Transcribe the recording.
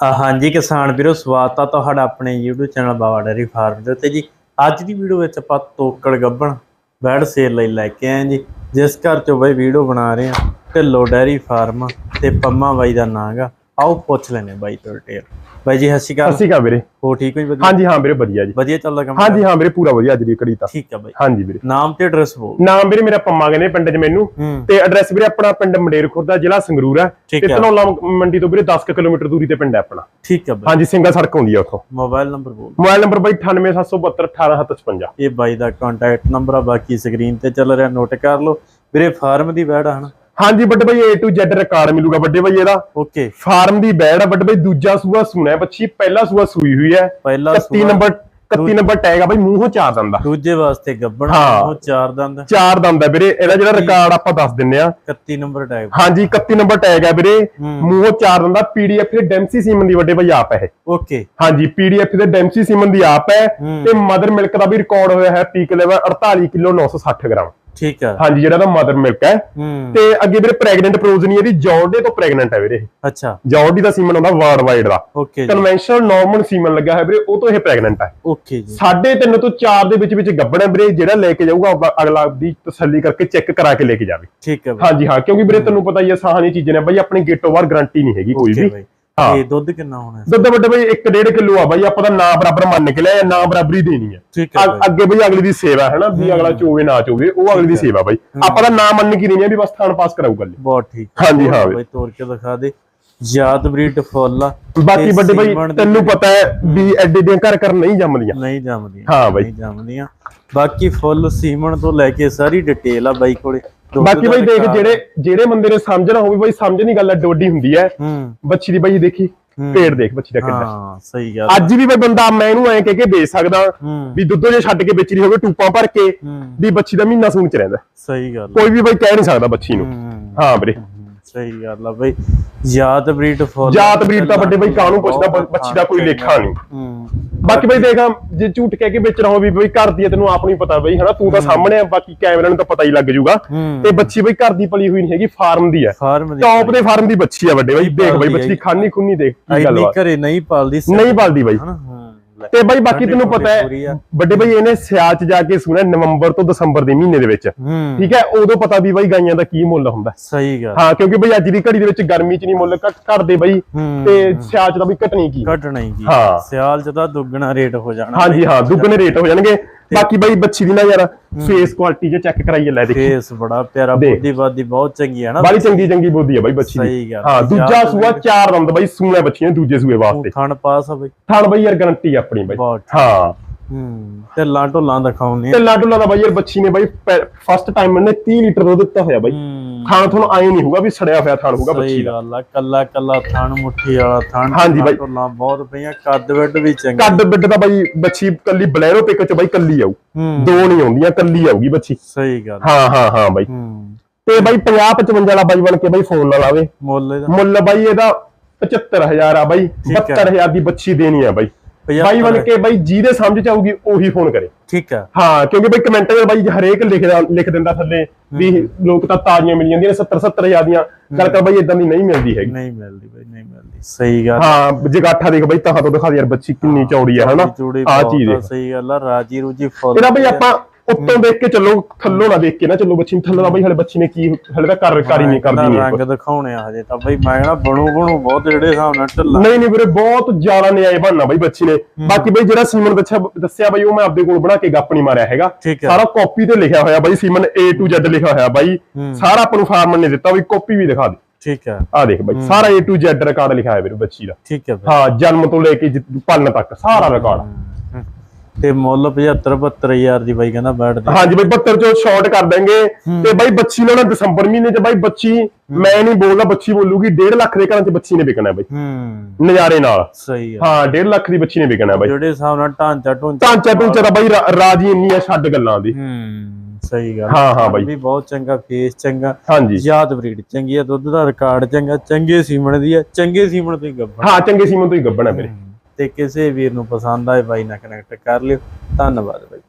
ਹਾਂਜੀ ਕਿਸਾਨ ਵੀਰੋ, ਸਵਾਗਤ ਆ ਤੁਹਾਡਾ ਆਪਣੇ YouTube channel Baba dairy farm ਦੇ ਉੱਤੇ ਜੀ। ਅੱਜ ਦੀ ਵੀਡੀਓ ਵਿੱਚ ਆਪਾਂ ਤੋਕੜ ਗੱਬਣ, ਬੈਡ ਸੇਲ ਲਈ ਲੈ ਕੇ ਆਏ ਜੀ। ਜਿਸ ਘਰ ਚੋਂ ਬਈ ਵੀਡੀਓ ਬਣਾ ਰਹੇ ਆ ਢਿੱਲੋ ਡੈਰੀ ਫਾਰਮ ਤੇ ਪੰਮਾ ਬਾਈ ਦਾ ਨਾਂ ਗਾ। ਆਓ ਪੁੱਛ ਲੈਨੇ ਬਾਈ ਤੋਂ ਡਿਟੇਲ ਬਾਈ ਜੀ ਸਤਿ ਸ਼੍ਰੀ ਅਕਾਲ। ਸਤਿ ਸ਼੍ਰੀ ਅਕਾਲ ਵੀਰੇ। ਹੋ ਠੀਕ ਹੋ ਜੀ ਵਧੀਆ? ਹਾਂਜੀ ਹਾਂ ਵੀਰੇ ਵਧੀਆ ਜੀ। ਵਧੀਆ ਚੱਲਦਾ ਕੰਮ ਹਾਂਜੀ ਹਾਂ ਵੀਰੇ ਪੂਰਾ ਵਧੀਆ ਅੱਜ ਦੀ ਤਾਂ। ਠੀਕ ਆ ਬਾਈ। ਹਾਂਜੀ ਵੀਰੇ। ਨਾਮ ਤੇ ਐਡਰੈਸ ਬੋਲ ਨਾਮ ਵੀਰੇ ਮੇਰਾ ਪੰਮਾ ਕਹਿੰਦੇ ਪਿੰਡ 'ਚ ਮੈਨੂੰ। ਤੇ ਐਡਰੈਸ ਵੀਰੇ ਆਪਣਾ ਪਿੰਡ ਮੰਡੇਰ ਖੁਰਦਾ ਜ਼ਿਲ੍ਹਾ ਸੰਗਰੂਰ ਹੈ। ਤੇ ਹੈ। ਧਨੌਲਾ ਮੰਡੀ ਤੋਂ ਵੀਰੇ 10 ਕੁ ਕਿਲੋਮੀਟਰ ਦੂਰੀ ਤੇ ਪਿੰਡ ਹੈ ਆਪਣਾ। ਠੀਕ ਆ ਬਾਈ। ਹਾਂਜੀ ਸਿੰਗਲ ਸੜਕ ਆਉਂਦੀ ਆ ਉੱਥੋਂ। ਮੋਬਾਈਲ ਨੰਬਰ ਬੋਲ ਮੋਬਾਈਲ ਨੰਬਰ ਬਾਈ 98772 18755 ਇਹ ਬਾਈ ਦਾ ਕੰਟੈਕਟ ਨੰਬਰ ਆ ਬਾਕੀ ਸਕਰੀਨ ਤੇ ਚੱਲ ਰਿਹਾ ਨੋਟ ਕਰ ਲਓ। ਵੀਰੇ ਫਾਰਮ ਦੀ ਆ ਹਨਾ। ਹਾਂਜੀ ਵੱਡੇ ਬਾਈ A to Z ਰਿਕਾਰਡ ਮਿਲੂਗਾ ਵੱਡੇ ਬਾਈ ਇਹਦਾ। ਓਕੇ ਫਾਰਮ ਦੀ ਬੈੜ ਆ ਵੱਡੇ ਬਾਈ ਦੂਜਾ ਸੂਆ ਸੁਣਾ ਬੱਚੀ ਪਹਿਲਾ ਸੂਆ ਸੂਈ ਹੋਈ ਹੈ। ਪਹਿਲਾ 31 ਸੂਆ, ਨੰਬਰ 31 ਨੰਬਰ ਟੈਗ ਆ ਬਾਈ ਮੂੰਹੋਂ ਚਾਰ ਦੰਦ ਦੂਜੇ ਵਾਸਤੇ ਗੱਬਣ। ਉਹ ਚਾਰ ਦੰਦ। ਚਾਰ ਦੰਦ ਵੀਰੇ ਇਹਦਾ ਜਿਹੜਾ ਰਿਕਾਰਡ ਆਪਾਂ ਦੱਸ ਦਿੰਨੇ ਆ। 31 ਨੰਬਰ ਟੈਗ ਹਾਂਜੀ 31 ਨੰਬਰ ਟੈਗ ਹੈ ਵੀਰੇ। ਮੂੰਹੋਂ ਚਾਰ ਦੰਦ ਪੀਡੀਐਫ ਦੇ ਡੈਂਸੀ ਸੀਮਨ ਦੀ ਵੱਡੇ ਬਾਈ ਆਪ ਹੈ। ਓਕੇ ਹਾਂਜੀ ਪੀਡੀਐਫ ਦੇ ਡੈਂਸੀ ਸੀਮਨ ਦੀ ਆਪ ਹੂੰ। ਤੇ ਮਦਰ ਮਿਲਕ ਦਾ ਵੀ ਰਿਕਾਰਡ ਹੋਇਆ ਹੈ ਪੀਕ ਲੈਵਲ 48 ਕਿਲੋ 960 ਗ੍ਰਾਮ। ਠੀਕ ਆ। ਹਾਂਜੀ ਜਿਹੜਾ ਦਾ ਮਦਰ ਮਿਲਕ ਹੈ। ਹੂੰ। ਤੇ ਅੱਗੇ ਵੀਰੇ ਪ੍ਰੈਗਨੈਂਟ ਪ੍ਰੋਜ਼ਨੀ ਇਹਦੀ ਜੌਰਡੇ ਤੋਂ ਪ੍ਰੈਗਨੈਂਟ ਹੈ ਵੀਰੇ। ਅੱਛਾ। ਜੌਰਡੀ ਦਾ ਸੀਮਨ ਹੁੰਦਾ ਵਰਲਡ ਵਾਈਡ ਦਾ। ਓਕੇ ਕਨਵੈਨਸ਼ਨਲ ਨਾਰਮਲ ਸੀਮਨ ਲੱਗਾ ਹੈ ਵੀਰੇ ਉਹ ਤੋਂ ਇਹ ਪ੍ਰੈਗਨੈਂਟ ਹੈ। ਓਕੇ ਜੀ। ਸਾਢੇ ਤਿੰਨ ਤੋਂ 4 ਦੇ ਵਿੱਚ ਵਿੱਚ ਗੱਬੜ ਹੈ ਵੀਰੇ ਜਿਹੜਾ ਲੈ ਕੇ ਜਾਊਗਾ ਅਗਲਾ ਦੀ ਤਸੱਲੀ ਕਰਕੇ ਚੈੱਕ ਕਰਾ ਕੇ ਲੈ ਕੇ ਜਾਵੇ। ਠੀਕ ਬਾਈ ਹਾਂਜੀ ਹਾਂ ਕਿਉਂਕਿ ਵੀਰੇ ਤੈਨੂੰ ਪਤਾ ਹੀ ਹੈ ਸਾਹਾਨੀ ਚੀਜ਼ਾਂ ਨੇ ਬਾਈ ਆਪਣੀ ਗੇਟੋ ਵਾਰ ਗਾਰੰਟੀ ਨਹੀਂ ਹੈਗੀ ਕੋਈ ਵੀ। ਇਹ ਦੁੱਧ ਕਿੰਨਾ ਹੋਣਾ? ਦੁੱਧ ਵੱਡੇ ਬਈ 1.5 ਕਿਲੋ ਆ ਬਾਈ ਆਪਾਂ ਦਾ ਨਾਂ ਬਰਾਬਰ ਮੰਨ ਕੇ ਲਿਆ ਨਾਂ ਬਰਾਬਰੀ ਦੇਣੀ ਆ। ਅੱਗੇ ਬਈ ਅਗਲੀ ਦੀ ਸੇਵਾ ਹੈ ਨਾ ਵੀ ਅਗਲਾ ਚੋਵੇ ਨਾ ਚੋਵੇ ਉਹ ਅਗਲੀ ਦੀ ਸੇਵਾ ਬਾਈ। ਆਪਾਂ ਦਾ ਨਾਂ ਮੰਨ ਕੇ ਦੇਣੀ ਹੈ ਵੀ ਬਸ ਥਾਣ ਪਾਸ ਕਰਾਊ ਗੱਲ। ਬਹੁਤ ਠੀਕ। ਹਾਂਜੀ, ਹਾਂ ਬਾਈ। ਤੋੜ ਕੇ ਦਿਖਾ ਦੇ। ਯਾਦ ਬਰੀਡ ਫੁੱਲ ਆ ਬਾਕੀ ਤੇ ਵੱਡੇ ਬਈ ਤੈਨੂੰ ਪਤਾ ਹੈ ਵੀ ਐਡੇ ਦੀਆਂ ਘਰ ਘਰ ਨਹੀਂ ਜੰਮਦੀਆਂ। ਨਹੀਂ ਜੰਮਦੀਆਂ ਹਾਂ ਬਾਈ। ਨਹੀਂ ਜੰਮਦੀਆਂ। ਬਾਕੀ ਫੁੱਲ ਸੀਮਨ ਤੋਂ ਲੈ ਕੇ ਸਾਰੀ ਡਿਟੇਲ ਆ ਬਾਈ ਕੋਲੇ। ਬਾਕੀ ਬਈ ਦੇਖ। ਜਿਹੜੇ ਜਿਹੜੇ ਬੰਦੇ ਨੇ ਸਮਝਣਾ ਹੋਵੇ ਬਈ ਸਮਝਣੀ ਗੱਲ ਐਡੋ ਵੱਡੀ ਹੁੰਦੀ ਹੈ। ਬੱਚੀ ਦੀ ਬਈ ਦੇਖੀ। ਪੇੜ ਦੇਖ ਬੱਚੀ ਦਾ ਕਿੰਨਾ ਹਾਂ ਸਹੀ ਗੱਲ। ਅੱਜ ਵੀ ਬਈ ਬੰਦਾ ਮੈਂ ਇਹਨੂੰ ਐਂ ਕਹਿ ਕੇ ਵੇਚ ਸਕਦਾ ਵੀ ਦੁੱਧੋ ਜੇ ਛੱਡ ਕੇ ਵੇਚ ਰਹੀ ਹੋਵੇ ਟੂਪਾਂ ਭਰ ਕੇ ਵੀ ਬੱਚੀ ਦਾ ਮਹੀਨਾ ਸੂਣ ਚ ਰਹਿੰਦਾ। ਸਹੀ ਗੱਲ। ਕੋਈ ਵੀ ਬਈ ਕਹਿ ਨਹੀਂ ਸਕਦਾ ਬੱਚੀ ਨੂੰ। ਹੂੰ। ਵੀਰੇ। ਸਹੀ ਗੱਲ ਆ ਬਈ। ਜਾਤ ਬਰੀਡ ਫੁੱਲ ਜਾਤ ਬਰੀਡ ਤਾਂ ਵੱਡੇ ਬਈ ਕਾਹਨੂੰ ਪੁੱਛਦਾ ਬੱਚੀ ਦਾ ਕੋਈ ਲੇਖਾ ਨਹੀਂ ਹੂੰ। ਬਾਕੀ ਬਈ ਦੇਖ ਜੇ ਝੂਠ ਕਹਿ ਕੇ ਵੇਚਣਾ ਹੋਵੇ ਬਈ ਘਰ ਦੀ ਤੈਨੂੰ ਆਪ ਨੂੰ ਪਤਾ ਬਈ ਹਨਾ? ਤੂੰ ਤਾਂ ਸਾਹਮਣੇ ਆ ਬਾਕੀ ਕੈਮਰੇ ਨੂੰ ਤਾਂ ਪਤਾ ਹੀ ਲੱਗ ਜਾਊਗਾ ਹੂੰ। ਤੇ ਬੱਚੀ ਬਈ ਘਰ ਦੀ ਪਲੀ ਹੋਈ ਨਹੀਂ ਹੈਗੀ ਫਾਰਮ ਦੀ ਹੈ ਟੌਪ ਦੇ ਫਾਰਮ ਦੀ ਬੱਚੀ ਆ ਵੱਡੇ ਬਈ ਦੇਖ ਬਈ ਬੱਚੀ ਖਾਨੀ ਖੁੰਨੀ ਦੇਖ ਕੀ ਗੱਲ ਵਾ ਘਰੇ ਨਹੀਂ ਪਾਲਦੀ ਨਹੀਂ ਪਾਲਦੀ ਬਈ। ਤੇ ਬਈ ਬਾਕੀ ਤੈਨੂੰ ਪਤਾ। ਹੈ ਵੱਡੇ ਬਈ ਇਹਨੇ ਸਿਆਲ ਚ ਜਾ ਕੇ ਸੁਣਿਆ ਨਵੰਬਰ ਤੋਂ ਦਸੰਬਰ ਦੇ ਮਹੀਨੇ ਦੇ ਵਿੱਚ। ਠੀਕ ਹੈ ਉਦੋਂ ਪਤਾ ਵੀ ਬਈ ਗਾਈਆਂ ਦਾ ਕੀ ਮੁੱਲ ਹੁੰਦਾ। ਸਹੀ ਗੱਲ। ਹਾਂ ਕਿਉਂਕਿ ਬਈ ਅੱਜ ਦੀ ਘੜੀ ਦੇ ਵਿੱਚ ਗਰਮੀ ਚ ਨਹੀਂ ਮੁੱਲ ਘਟ ਘਟਦੇ ਬਈ। ਤੇ ਸਿਆਲ ਚ ਤਾਂ ਬਈ ਘਟਣੀ ਕੀ? ਘਟਣਾ ਕੀ? ਹਾਂ। ਸਿਆਲ ਚ ਤਾਂ ਦੁੱਗਣਾ ਰੇਟ ਹੋ ਜਾਣਾ ਹਾਂਜੀ ਹਾਂ ਦੁੱਗਣੇ ਰੇਟ ਹੋ ਜਾਣਗੇ। ਬਾਕੀ ਬਈ ਬੱਚੀ ਦੀ ਨਾ ਯਾਰ ਫੇਸ ਕੁਆਲਿਟੀ ਜੇ ਚੈੱਕ ਕਰਾਈਏ ਲੈ ਦੇਖੀ। ਫੇਸ ਬੜਾ ਪਿਆਰਾ। ਬੋਦੀ ਬਾਦੀ ਬਹੁਤ ਚੰਗੀ ਹੈ ਨਾ ਬੜੀ ਚੰਗੀ ਚੰਗੀ ਬੋਦੀ ਆ ਬਈ ਬੱਚੀ ਦੀ। ਹਾਂ ਹੈ। ਦੂਜਾ ਸੂਆ ਚਾਰ ਦੰਦ ਬਈ ਸੂਣਾ ਬੱਚੀਆਂ ਦੂਜੇ ਸੂਏ ਵਾਸਤੇ। ਥਣ ਪਾਸ ਆ ਬਈ। ਥਣ ਬਈ ਯਾਰ ਗਾਰੰਟੀ ਆਪਣੀ ਬਈ। ਹਾਂ। ਹੂੰ ਤੇ ਲਾਂਟੋ ਲਾਂ ਦਿਖਾਉਣੇ ਤੇ ਲਾਡੂਲਾ ਦਾ ਬਈ ਯਾਰ ਬੱਚੀ ਨੇ ਬਈ ਫਸਟ ਟਾਈਮ ਇਹਨੇ 30 ਲੀਟਰ ਦੁੱਧ ਦਿੱਤਾ ਹੋਇਆ ਬਈ। ਖਾਣ ਤੁਹਾਨੂੰ ਆਏ ਨਹੀਂ ਹੋਊਗਾ ਵੀ ਸੜਿਆ ਹੋਇਆ ਥਾਣ ਹੋਊਗਾ ਬੱਚੀ ਸਹੀ ਦਾ। ਗੱਲ ਆ ਕੱਲਾ ਕੱਲਾ ਥਣ ਮੁੱਠੀ ਵਾਲਾ ਥਣ ਹਾਂਜੀ ਬਾਈ। ਲਾਂ ਬਹੁਤ ਪਈਆਂ ਕੱਦ ਵੱਡ ਵੀ ਚੰਗਾ। ਕੱਦ ਬਿੱਡ ਦਾ ਬਈ ਬੱਚੀ ਕੱਲੀ ਬਲੈਰੋ ਪਿਕ ਚ ਬਈ ਕੱਲੀ ਆਊ। ਹੂੰ। ਦੋ ਨਹੀਂ ਆਉਂਦੀਆਂ ਕੱਲੀ ਆਊਗੀ ਬੱਚੀ। ਸਹੀ ਗੱਲ ਹਾਂ ਹਾਂ ਹਾਂ ਬਈ। ਹੂੰ। ਤੇ ਬਈ 50 55 ਵਾਲਾ ਬਾਈ ਬਣ ਕੇ ਬਈ ਫੋਨ ਨਾਲ ਆਵੇ ਮੁੱਲ ਇਹਦਾ? ਮੁੱਲ ਬਾਈ ਇਹਦਾ 75000 ਆ ਬਾਈ। ਠੀਕ ਹੈ। 72000 ਦੀ ਬੱਚੀ ਦੇਣੀ ਆ ਬਾਈ। ਬਾਈ ਬਣ ਕੇ ਬਾਈ ਜਿਹਦੇ ਸਮਝ ਚ ਆਊਗੀ ਉਹੀ ਫੋਨ ਕਰੇ। ਠੀਕ ਆ। ਹਾਂ ਕਿਉਂਕਿ ਬਈ ਕਮੈਂਟ ਵਿੱਚ ਬਾਈ ਹਰੇਕ ਲਿਖਦਾ ਲਿਖ ਦਿੰਦਾ ਥੱਲੇ ਵੀ ਲੋਕ ਤਾਂ ਤਾਜ਼ੀਆਂ ਮਿਲ ਜਾਂਦੀਆਂ ਨੇ 70 70000 ਦੀਆਂ। ਗੱਲ ਕਰ ਬਾਈ ਇਦਾਂ ਦੀ ਨਹੀਂ ਮਿਲਦੀ ਹੈਗੀ। ਨਹੀਂ ਮਿਲਦੀ ਬਈ ਨਹੀਂ ਮਿਲਦੀ। ਸਹੀ ਗੱਲ। ਹਾਂ ਜਗਾਠਾ ਦੇਖ ਬਾਈ ਤਾਂ ਤੋਂ ਦਿਖਾ ਦੇ ਯਾਰ ਬੱਚੀ ਕਿੰਨੀ ਚੌੜੀ ਆ ਹਨਾ? ਆ ਚੀਜ਼ ਦੇਖ ਸਹੀ ਗੱਲ ਆ ਰਾਜੀ ਰੂਜੀ ਫੁੱਲ ਇਹਦਾ ਬਈ ਆਪਾਂ ਉੱਤੋਂ ਦੇਖ ਕੇ ਚੱਲੋ ਥੱਲੋਂ ਨਾ ਦੇਖ ਕੇ ਨਾ ਚੱਲੋ ਬੱਚੀ ਨੂੰ ਥੱਲੋਂ ਬਈ ਹਲੇ ਬੱਚੀ ਨੇ ਕੀ ਹਲੇ ਤਾਂ ਕਰ ਕਾਰੀ ਨਹੀਂ ਕਰਦੀ ਨਹੀਂ ਰੰਗ ਦਿਖਾਉਣੇ ਆ ਹਜੇ ਤਾਂ ਬਈ ਮੈਂ ਕਹਿੰਦਾ ਬਣੂ ਬਣੂ ਬਹੁਤ ਜਿਹੜੇ ਹਿਸਾਬ ਨਾਲ ਢਿੱਲਾ। ਨਹੀਂ ਨਹੀਂ ਵੀਰੇ ਬਹੁਤ ਜ਼ਿਆਦਾ ਨਿਆਏ ਬਣਨਾ ਬਈ ਬੱਚੀ ਨੇ। ਬਾਕੀ ਬਈ ਜਿਹੜਾ ਸੀਮਨ ਦੱਸਿਆ ਦੱਸਿਆ ਬਈ ਉਹ ਮੈਂ ਆਪਦੇ ਕੋਲ ਬਣਾ ਕੇ ਗੱਪ ਨਹੀਂ ਮਾਰਿਆ ਹੈਗਾ। ਸਾਰਾ ਕਾਪੀ ਤੇ ਲਿਖਿਆ ਹੋਇਆ ਬਈ ਸੀਮਨ A to Z ਲਿਖਿਆ ਹੋਇਆ ਬਈ। ਸਾਰਾ ਆਪਾਂ ਨੂੰ ਫਾਰਮਰ ਨੇ ਦਿੱਤਾ ਬਈ ਕਾਪੀ ਵੀ ਦਿਖਾ ਦੇ। ਠੀਕ ਹੈ। ਆ ਦੇਖ ਬਈ ਸਾਰਾ A to Z ਰਿਕਾਰਡ ਲਿਖਿਆ ਹੋਇਆ ਵੀਰੇ ਬੱਚੀ ਦਾ। ਠੀਕ ਹੈ ਹਾਂ ਜਨਮ ਤੋਂ ਲੈ ਕੇ ਪਾਲਣ ਤੱਕ ਸਾਰਾ ਰਿਕਾਰਡ। ਤੇ ਮੁੱਲ 75 72000 ਦੀ ਬਾਈ ਕਹਿੰਦਾ ਬੈਠ ਦੇ ਹਾਂਜੀ ਬਈ 72 ਚੋਂ ਸ਼ਾਰਟ ਕਰ ਦਾਂਗੇ ਤੇ ਬਾਈ ਬੱਚੀ ਨੂੰ ਨਾ ਦਸੰਬਰ ਮਹੀਨੇ ਚ ਬਾਈ ਬੱਚੀ ਮੈਂ ਨਹੀਂ ਬੋਲਦਾ ਬੱਚੀ ਬੋਲੂਗੀ 1.5 ਲੱਖ ਦੇ ਘਰਾਂ ਚ ਬੱਚੀ ਨੇ ਵਿਕਣਾ ਬਈ। ਹੂੰ। ਨਜ਼ਾਰੇ ਨਾਲ। ਸਹੀ ਆ। ਹਾਂ 1.5 ਲੱਖ ਦੀ ਬੱਚੀ ਨੇ ਵਿਕਣਾ ਬਾਈ। ਜਿਹੜੇ ਹਿਸਾਬ ਨਾਲ ਢਾਂਚਾ ਢੂੰਚਾ ਢਾਂਚਾ ਢੂੰਚਾ ਦਾ ਬਾਈ ਰਾਜੀ ਇੰਨੀ ਆ ਛੱਡ ਗੱਲਾਂ ਦੀ। ਹੂੰ ਸਹੀ ਗੱਲ। ਹਾਂ, ਹਾਂ ਬਾਈ। ਵੀ ਬਹੁਤ ਚੰਗਾ ਫੇਸ ਚੰਗਾ ਹਾਂਜੀ। ਯਾਦ ਬਰੀਡ ਚੰਗੀ ਆ ਦੁੱਧ ਦਾ ਰਿਕਾਰਡ ਚੰਗਾ ਚੰਗੇ ਸੀਮਣ ਦੀ ਆ ਚੰਗੇ ਸੀਮਣ ਤੋਂ ਹੀ ਗੱਭਣ। ਹਾਂ ਚੰਗੇ ਸੀਮਨ ਤੋਂ ਹੀ ਗੱਬਣਾ ਵੀਰੇ। ਤੇ ਕਿਸੇ ਵੀਰ ਨੂੰ ਪਸੰਦ ਆਏ ਬਾਈ ਨਾਲ ਕਨੈਕਟ ਕਰ ਲਿਓ। ਧੰਨਵਾਦ ਬਾਈ।